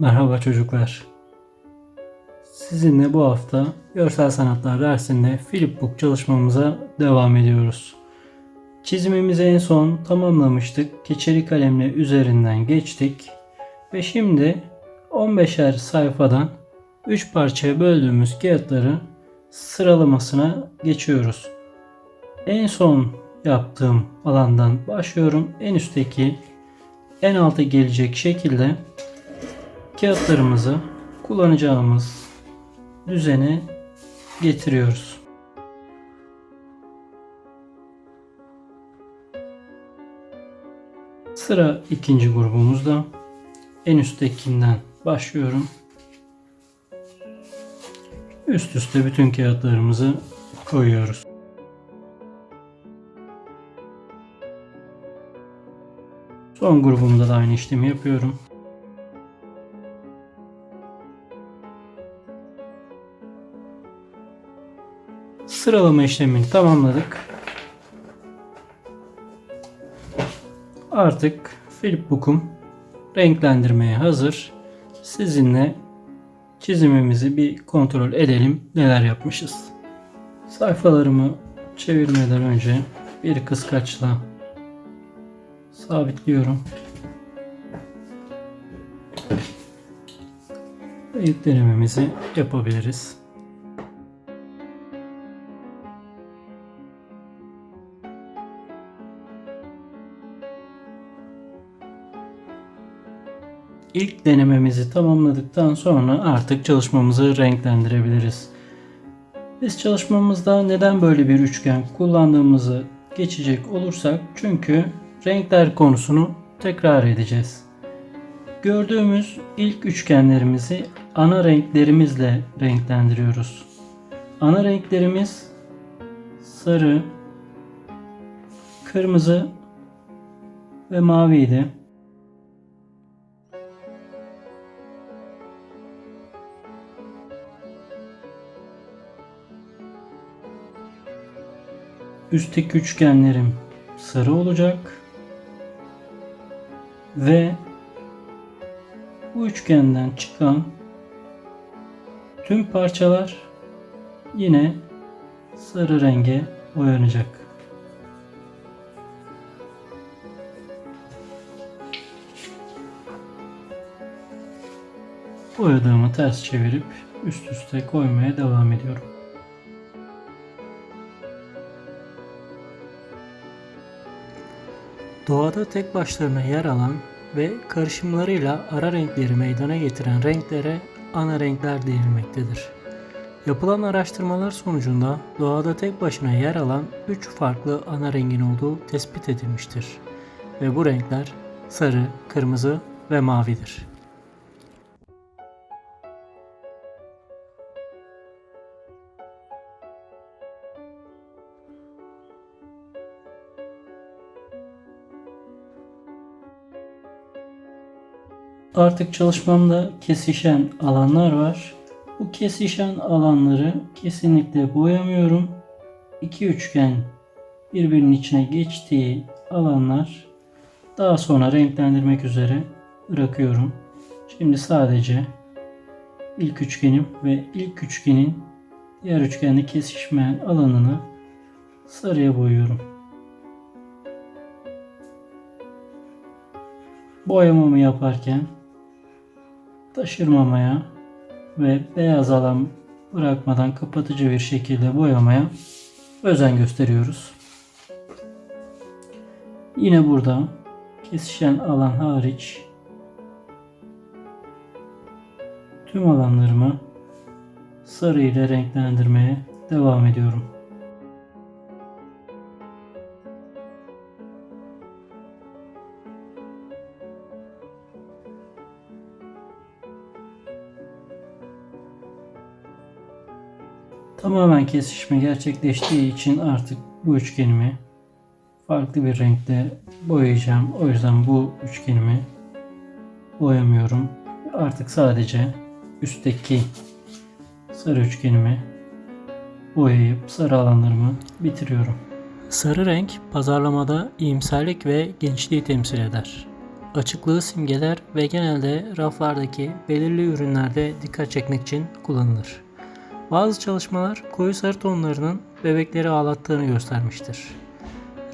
Merhaba çocuklar. Sizinle bu hafta görsel sanatlar dersinde Flipbook çalışmamıza devam ediyoruz. Çizimimizi en son tamamlamıştık. Keçeli kalemle üzerinden geçtik. Ve şimdi 15'er sayfadan 3 parçaya böldüğümüz kağıtları sıralamasına geçiyoruz. En son yaptığım alandan başlıyorum. En üstteki en alta gelecek şekilde kağıtlarımızı kullanacağımız düzene getiriyoruz. Sıra ikinci grubumuzda. En üsttekinden başlıyorum. Üst üste bütün kağıtlarımızı koyuyoruz. Son grubumda da aynı işlemi yapıyorum. Sıralama işlemini tamamladık. Artık Flipbook'um renklendirmeye hazır. Sizinle çizimimizi bir kontrol edelim neler yapmışız. Sayfalarımı çevirmeden önce bir kıskaçla sabitliyorum. Denememizi yapabiliriz. İlk denememizi tamamladıktan sonra artık çalışmamızı renklendirebiliriz. Biz çalışmamızda neden böyle bir üçgen kullandığımızı geçecek olursak çünkü renkler konusunu tekrar edeceğiz. Gördüğümüz ilk üçgenlerimizi ana renklerimizle renklendiriyoruz. Ana renklerimiz sarı, kırmızı ve maviydi. Üstteki üçgenlerim sarı olacak. Ve bu üçgenden çıkan tüm parçalar yine sarı renge boyanacak. Boyadığımı ters çevirip üst üste koymaya devam ediyorum. Doğada tek başlarına yer alan ve karışımlarıyla ara renkleri meydana getiren renklere ana renkler denilmektedir. Yapılan araştırmalar sonucunda doğada tek başına yer alan 3 farklı ana rengin olduğu tespit edilmiştir. Ve bu renkler sarı, kırmızı ve mavidir. Artık çalışmamda kesişen alanlar var. Bu kesişen alanları kesinlikle boyamıyorum. İki üçgen birbirinin içine geçtiği alanlar daha sonra renklendirmek üzere bırakıyorum. Şimdi sadece ilk üçgenim ve ilk üçgenin diğer üçgenle kesişmeyen alanını sarıya boyuyorum. Boyamamı yaparken taşırmamaya ve beyaz alan bırakmadan kapatıcı bir şekilde boyamaya özen gösteriyoruz. Yine burada kesişen alan hariç tüm alanlarımı sarı ile renklendirmeye devam ediyorum. Tamamen kesişme gerçekleştiği için artık bu üçgenimi farklı bir renkte boyayacağım. O yüzden bu üçgenimi boyamıyorum. Artık sadece üstteki sarı üçgenimi boyayıp sarı alanlarımı bitiriyorum. Sarı renk pazarlamada iyimserlik ve gençliği temsil eder. açıklığı simgeler ve genelde raflardaki belirli ürünlerde dikkat çekmek için kullanılır. Bazı çalışmalar koyu sarı tonlarının bebekleri ağlattığını göstermiştir.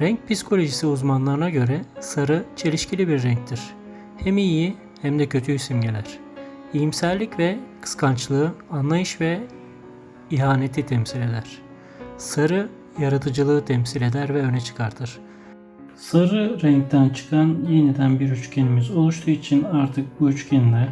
Renk psikolojisi uzmanlarına göre sarı çelişkili bir renktir. Hem iyi hem de kötüyü simgeler. İyimserlik ve kıskançlığı, anlayış ve ihaneti temsil eder. Sarı yaratıcılığı temsil eder ve öne çıkartır. Sarı renkten çıkan yeniden bir üçgenimiz oluştuğu için artık bu üçgeni de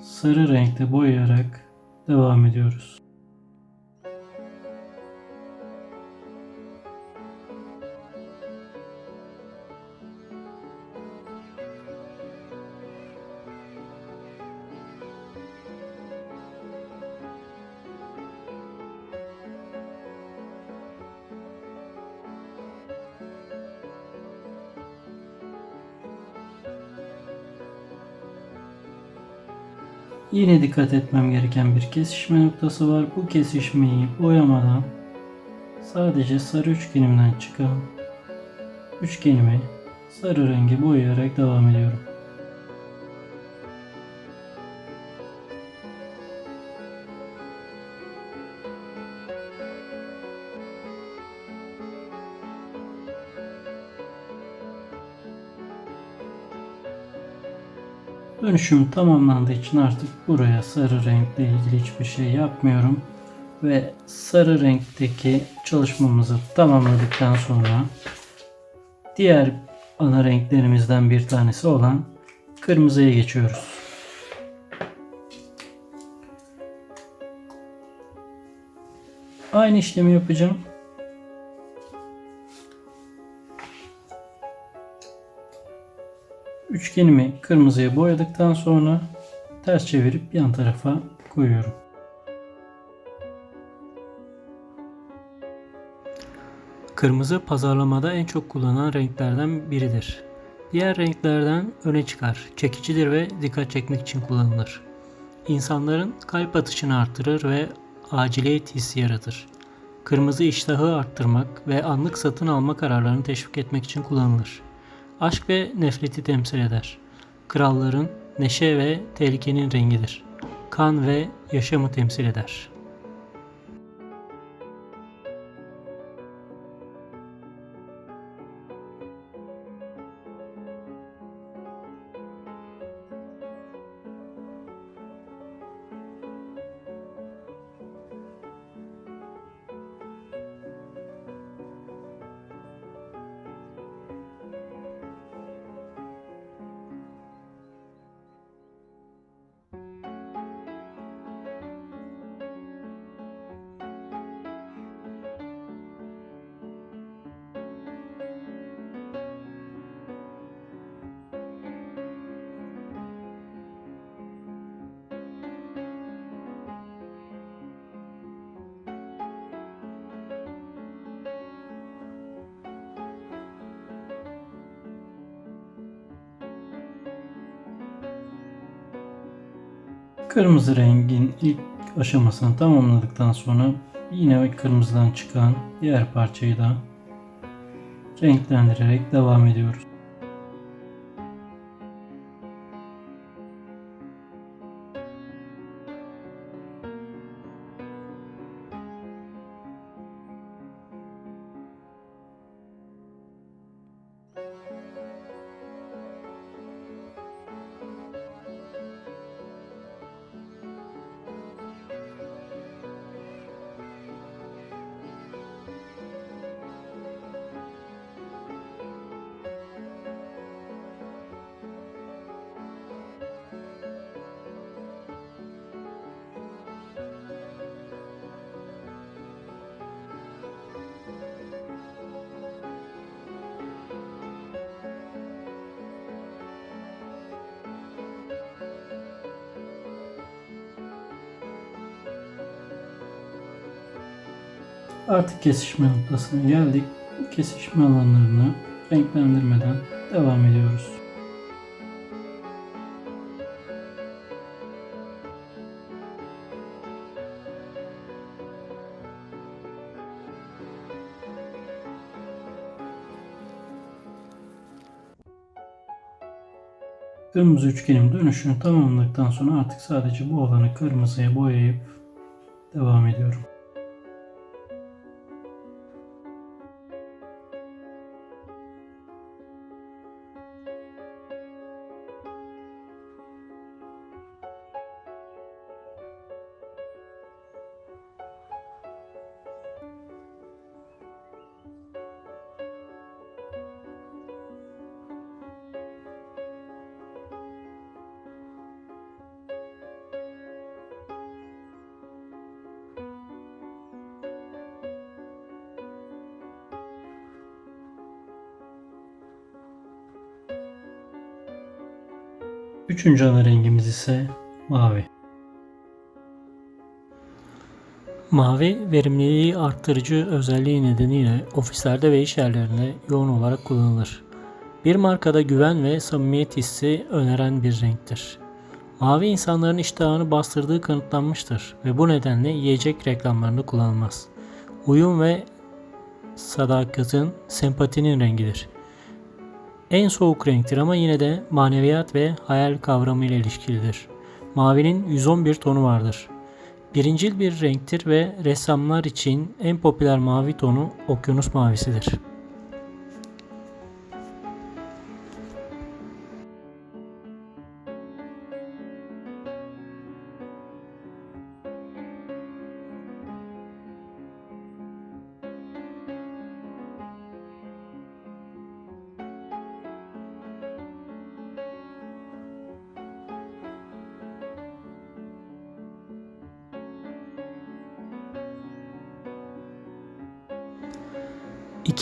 sarı renkte boyayarak devam ediyoruz. Yine dikkat etmem gereken bir kesişme noktası var. Bu kesişmeyi boyamadan sadece sarı üçgenimden çıkan üçgenimi sarı rengi boyayarak devam ediyorum. Dönüşüm tamamlandığı için artık buraya sarı renkle ilgili hiçbir şey yapmıyorum. Ve sarı renkteki çalışmamızı tamamladıktan sonra diğer ana renklerimizden bir tanesi olan kırmızıya geçiyoruz. Aynı işlemi yapacağım. Üçgenimi kırmızıya boyadıktan sonra ters çevirip yan tarafa koyuyorum. Kırmızı pazarlamada en çok kullanılan renklerden biridir. Diğer renklerden öne çıkar, çekicidir ve dikkat çekmek için kullanılır. İnsanların kalp atışını artırır ve aciliyet hissi yaratır. Kırmızı iştahı arttırmak ve anlık satın alma kararlarını teşvik etmek için kullanılır aşk ve nefreti temsil eder. Kralların neşe ve tehlikenin rengidir. Kan ve yaşamı temsil eder.'' Kırmızı rengin ilk aşamasını tamamladıktan sonra yine kırmızıdan çıkan diğer parçayı da renklendirerek devam ediyoruz. Artık kesişme noktasına geldik. Kesişme alanlarını renklendirmeden devam ediyoruz. Kırmızı üçgenin dönüşünü tamamladıktan sonra artık sadece bu alanı kırmızıya boyayıp devam ediyorum. Üçüncü ana rengimiz ise mavi. Mavi verimliliği arttırıcı özelliği nedeniyle ofislerde ve iş yerlerinde yoğun olarak kullanılır. Bir markada güven ve samimiyet hissi öneren bir renktir. Mavi insanların iştahını bastırdığı kanıtlanmıştır ve bu nedenle yiyecek reklamlarında kullanılmaz. Uyum ve sadakatin, sempatinin rengidir. En soğuk renktir ama yine de maneviyat ve hayal kavramı ile ilişkilidir. Mavinin 111 tonu vardır. Birincil bir renktir ve ressamlar için en popüler mavi tonu okyanus mavisidir.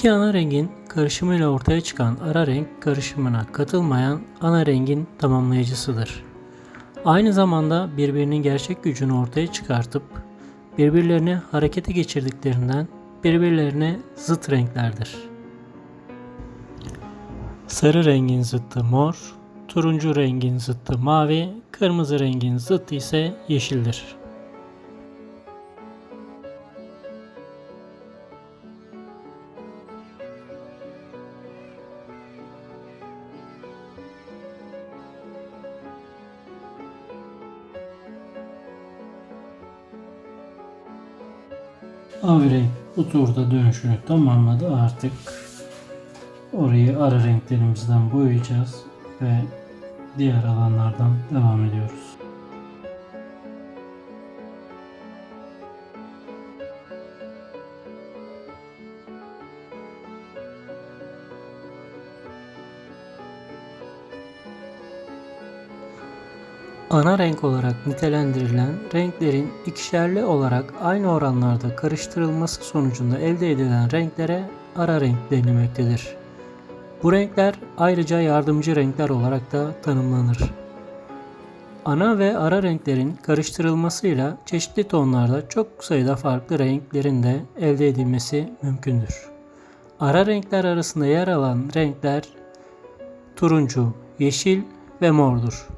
İki ana rengin karışımıyla ortaya çıkan ara renk karışımına katılmayan ana rengin tamamlayıcısıdır. Aynı zamanda birbirinin gerçek gücünü ortaya çıkartıp birbirlerini harekete geçirdiklerinden birbirlerine zıt renklerdir. Sarı rengin zıttı mor, turuncu rengin zıttı mavi, kırmızı rengin zıttı ise yeşildir. Renk bu turda dönüşünü tamamladı. Artık orayı ara renklerimizden boyayacağız ve diğer alanlardan devam ediyoruz. Ana renk olarak nitelendirilen renklerin ikişerli olarak aynı oranlarda karıştırılması sonucunda elde edilen renklere ara renk denilmektedir. Bu renkler ayrıca yardımcı renkler olarak da tanımlanır. Ana ve ara renklerin karıştırılmasıyla çeşitli tonlarda çok sayıda farklı renklerin de elde edilmesi mümkündür. Ara renkler arasında yer alan renkler turuncu, yeşil ve mordur.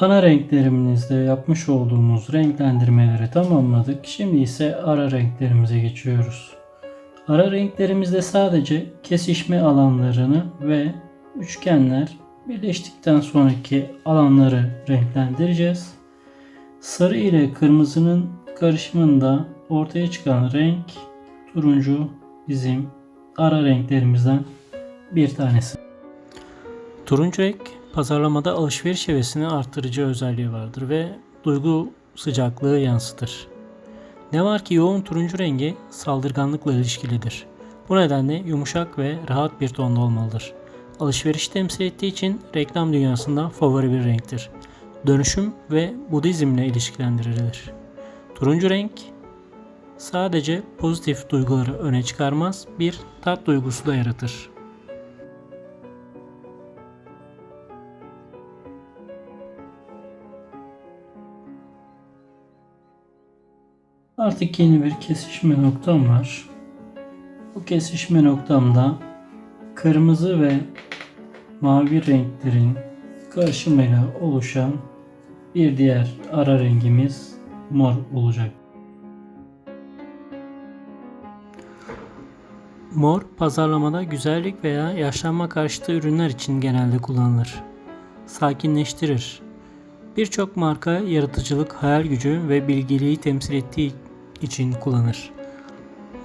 Ana renklerimizde yapmış olduğumuz renklendirmeleri tamamladık. Şimdi ise ara renklerimize geçiyoruz. Ara renklerimizde sadece kesişme alanlarını ve üçgenler birleştikten sonraki alanları renklendireceğiz. Sarı ile kırmızının karışımında ortaya çıkan renk turuncu bizim ara renklerimizden bir tanesi. Turuncu renk pazarlamada alışveriş hevesini arttırıcı özelliği vardır ve duygu sıcaklığı yansıtır. Ne var ki yoğun turuncu rengi saldırganlıkla ilişkilidir. Bu nedenle yumuşak ve rahat bir tonda olmalıdır. Alışveriş temsil ettiği için reklam dünyasında favori bir renktir. Dönüşüm ve Budizmle ilişkilendirilir. Turuncu renk sadece pozitif duyguları öne çıkarmaz, bir tat duygusu da yaratır. Artık yeni bir kesişme noktam var. Bu kesişme noktamda kırmızı ve mavi renklerin karışımıyla oluşan bir diğer ara rengimiz mor olacak. Mor pazarlamada güzellik veya yaşlanma karşıtı ürünler için genelde kullanılır. Sakinleştirir. Birçok marka yaratıcılık, hayal gücü ve bilgeliği temsil ettiği için kullanır.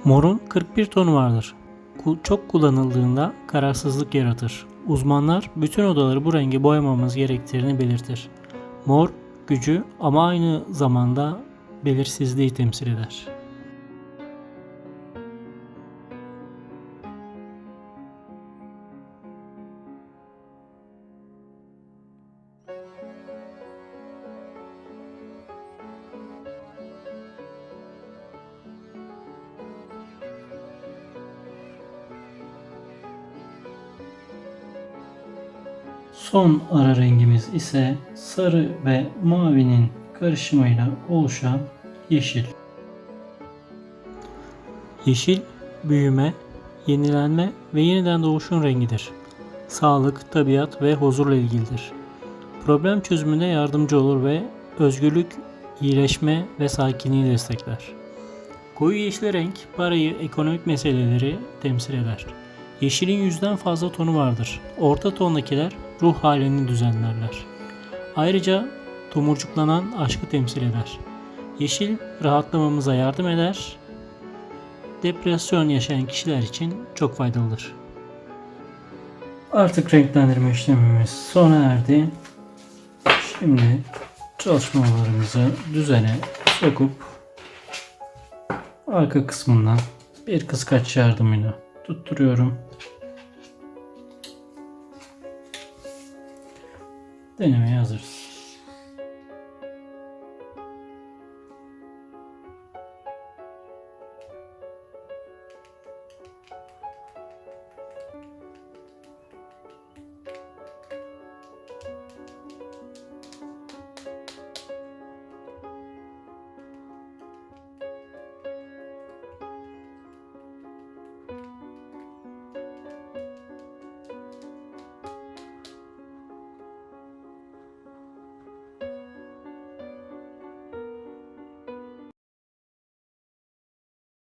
Morun 41 tonu vardır. Çok kullanıldığında kararsızlık yaratır. Uzmanlar bütün odaları bu rengi boyamamız gerektiğini belirtir. Mor gücü ama aynı zamanda belirsizliği temsil eder. Son ara rengimiz ise sarı ve mavinin karışımıyla oluşan yeşil. Yeşil, büyüme, yenilenme ve yeniden doğuşun rengidir. Sağlık, tabiat ve huzurla ilgilidir. Problem çözümüne yardımcı olur ve özgürlük, iyileşme ve sakinliği destekler. Koyu yeşil renk parayı, ekonomik meseleleri temsil eder. Yeşilin yüzden fazla tonu vardır. Orta tondakiler ruh halini düzenlerler. Ayrıca tomurcuklanan aşkı temsil eder. Yeşil rahatlamamıza yardım eder. Depresyon yaşayan kişiler için çok faydalıdır. Artık renklendirme işlemimiz sona erdi. Şimdi çalışmalarımızı düzene sokup arka kısmından bir kıskaç yardımıyla tutturuyorum. Denemeye hazırız.